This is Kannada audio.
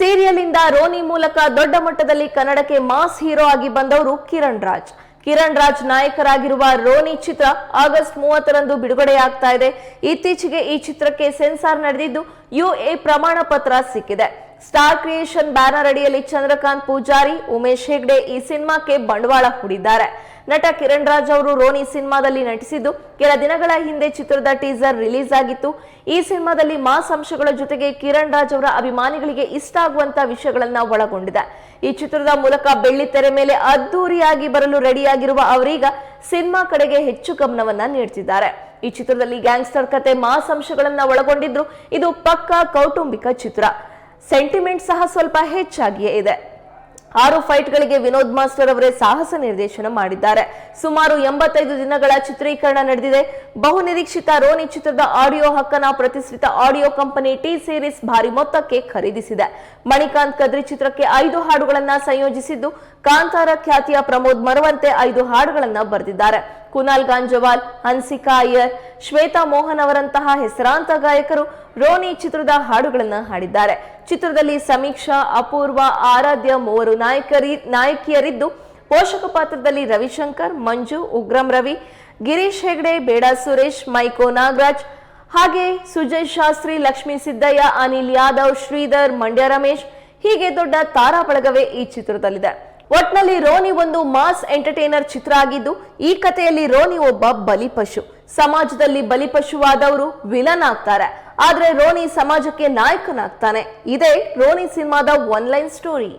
ಸೀರಿಯಲ್ ಇಂದ ರೋನಿ ಮೂಲಕ ದೊಡ್ಡ ಮಟ್ಟದಲ್ಲಿ ಕನ್ನಡಕ್ಕೆ ಮಾಸ್ ಹೀರೋ ಆಗಿ ಬಂದವರು ಕಿರಣ್ ರಾಜ್. ಕಿರಣ್ ರಾಜ್ ನಾಯಕರಾಗಿರುವ ರೋನಿ ಚಿತ್ರ ಆಗಸ್ಟ್ ಮೂವತ್ತರಂದು ಬಿಡುಗಡೆಯಾಗ್ತಾ ಇದೆ. ಇತ್ತೀಚೆಗೆ ಈ ಚಿತ್ರಕ್ಕೆ ಸೆನ್ಸಾರ್ ನಡೆದಿದ್ದು ಯುಎ ಪ್ರಮಾಣ ಪತ್ರ ಸಿಕ್ಕಿದೆ. ಸ್ಟಾರ್ ಕ್ರಿಯೇಷನ್ ಬ್ಯಾನರ್ ಅಡಿಯಲ್ಲಿ ಚಂದ್ರಕಾಂತ್ ಪೂಜಾರಿ, ಉಮೇಶ್ ಹೆಗ್ಡೆ ಈ ಸಿನಿಮಾಕ್ಕೆ ಬಂಡವಾಳ ಹೂಡಿದ್ದಾರೆ. ನಟ ಕಿರಣ್ ರಾಜ್ ಅವರು ರೋನಿ ಸಿನಿಮಾದಲ್ಲಿ ನಟಿಸಿದ್ದು ಕೆಲ ದಿನಗಳ ಹಿಂದೆ ಚಿತ್ರದ ಟೀಸರ್ ರಿಲೀಸ್ ಆಗಿತ್ತು. ಈ ಸಿನಿಮಾದಲ್ಲಿ ಮಾಸ್ ಅಂಶಗಳ ಜೊತೆಗೆ ಕಿರಣ್ ರಾಜ್ ಅವರ ಅಭಿಮಾನಿಗಳಿಗೆ ಇಷ್ಟ ಆಗುವಂತ ವಿಷಯಗಳನ್ನ ಒಳಗೊಂಡಿದೆ. ಈ ಚಿತ್ರದ ಮೂಲಕ ಬೆಳ್ಳಿ ತೆರೆ ಮೇಲೆ ಅದ್ದೂರಿಯಾಗಿ ಬರಲು ರೆಡಿಯಾಗಿರುವ ಅವರೀಗ ಸಿನಿಮಾ ಕಡೆಗೆ ಹೆಚ್ಚು ಗಮನವನ್ನ ನೀಡ್ತಿದ್ದಾರೆ. ಈ ಚಿತ್ರದಲ್ಲಿ ಗ್ಯಾಂಗ್ಸ್ಟರ್ ಕತೆ ಮಾಸ್ ಅಂಶಗಳನ್ನ ಒಳಗೊಂಡಿದ್ರು. ಇದು ಪಕ್ಕಾ ಕೌಟುಂಬಿಕ ಚಿತ್ರ. ಸೆಂಟಿಮೆಂಟ್ ಸಹ ಸ್ವಲ್ಪ ಹೆಚ್ಚಾಗಿಯೇ ಇದೆ. ಆರು ಫೈಟ್ಗಳಿಗೆ ವಿನೋದ್ ಮಾಸ್ಟರ್ ಅವರೇ ಸಾಹಸ ನಿರ್ದೇಶನ ಮಾಡಿದ್ದಾರೆ. ಸುಮಾರು ಎಂಬತ್ತೈದು ದಿನಗಳ ಚಿತ್ರೀಕರಣ ನಡೆದಿದೆ. ಬಹುನಿರೀಕ್ಷಿತ ರೋನಿ ಚಿತ್ರದ ಆಡಿಯೋ ಹಕ್ಕನ ಪ್ರತಿಷ್ಠಿತ ಆಡಿಯೋ ಕಂಪನಿ ಟಿ ಸೀರೀಸ್ ಭಾರಿ ಮೊತ್ತಕ್ಕೆ ಖರೀದಿಸಿದೆ. ಮಣಿಕಾಂತ್ ಕದ್ರಿ ಚಿತ್ರಕ್ಕೆ ಐದು ಹಾಡುಗಳನ್ನ ಸಂಯೋಜಿಸಿದ್ದು, ಕಾಂತಾರ ಖ್ಯಾತಿಯ ಪ್ರಮೋದ್ ಮರವಂತೆ ಐದು ಹಾಡುಗಳನ್ನ ಬರೆದಿದ್ದಾರೆ. ಕುನಾಲ್ ಗಾಂಜವಾಲ್, ಹನ್ಸಿಕಾ ಅಯ್ಯರ್, ಶ್ವೇತಾ ಮೋಹನ್ ಅವರಂತಹ ಹೆಸರಾಂತ ಗಾಯಕರು ರೋನಿ ಚಿತ್ರದ ಹಾಡುಗಳನ್ನು ಹಾಡಿದ್ದಾರೆ. ಚಿತ್ರದಲ್ಲಿ ಸಮೀಕ್ಷಾ, ಅಪೂರ್ವ, ಆರಾಧ್ಯ ಮೂವರು ನಾಯಕರಿ, ನಾಯಕಿಯರಿದ್ದು, ಪೋಷಕ ಪಾತ್ರದಲ್ಲಿ ರವಿಶಂಕರ್, ಮಂಜು, ಉಗ್ರಂ ರವಿ, ಗಿರೀಶ್ ಹೆಗ್ಡೆ, ಬೇಡ ಸುರೇಶ್, ಮೈಕೋ ನಾಗರಾಜ್, ಹಾಗೆ ಸುಜಯ್ ಶಾಸ್ತ್ರಿ, ಲಕ್ಷ್ಮೀ ಸಿದ್ದಯ್ಯ, ಅನಿಲ್ ಯಾದವ್, ಶ್ರೀಧರ್, ಮಂಡ್ಯ ರಮೇಶ್, ಹೀಗೆ ದೊಡ್ಡ ತಾರಾ ಬಳಗವೇ ಈ ಚಿತ್ರದಲ್ಲಿದೆ. ಒಟ್ನಲ್ಲಿ ರೋನಿ ಒಂದು ಮಾಸ್ ಎಂಟರ್ಟೈನರ್ ಚಿತ್ರ ಆಗಿದ್ದು, ಈ ಕಥೆಯಲ್ಲಿ ರೋನಿ ಒಬ್ಬ ಬಲಿಪಶು ಸಮಾಜದಲ್ಲಿ ಬಲಿಪಶುವಾದವರು ವಿಲನ್ ಆಗ್ತಾರೆ. ಆದ್ರೆ ರೋನಿ ಸಮಾಜಕ್ಕೆ ನಾಯಕನಾಗ್ತಾನೆ. ಇದೇ ರೋನಿ ಸಿನಿಮಾದ ಒನ್ ಲೈನ್ ಸ್ಟೋರಿ.